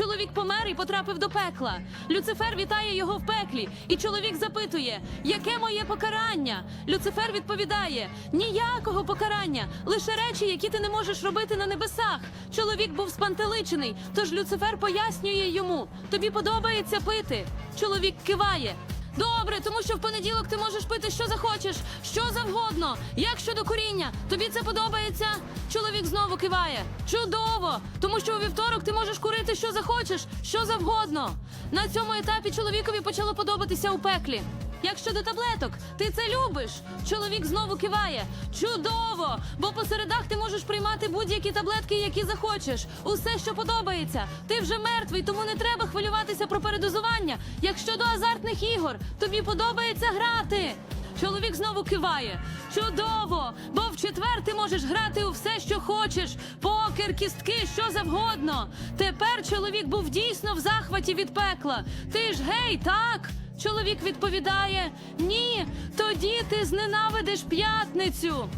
Чоловік помер і потрапив до пекла. Люцифер вітає його в пеклі, і чоловік запитує, яке моє покарання? Люцифер відповідає: ніякого покарання, лише речі, які ти не можеш робити на небесах. Чоловік був спантеличений, тож Люцифер пояснює йому: тобі подобається пити. Чоловік киває. Добре, тому що в понеділок ти можеш пити що захочеш, що завгодно. Як щодо куріння, тобі це подобається? Чоловік знову киває. Чудово! Тому що у вівторок ти можеш курити що захочеш, що завгодно. На цьому етапі чоловікові почало подобатися у пеклі. Як щодо таблеток, ти це любиш? Чоловік знову киває. Чудово! Бо по середах ти можеш приймати будь-які таблетки, які захочеш. Усе, що подобається. Ти вже мертвий, тому не треба хвилюватися про передозування. Як щодо азартних ігор, тобі подобається грати. Чоловік знову киває. Чудово! Бо в четвер ти можеш грати у все, що хочеш. Покер, кістки, що завгодно. Тепер чоловік був дійсно в захваті від пекла. Ти ж гей, так? Чоловік відповідає: Ні, тоді ти зненавидиш п'ятницю.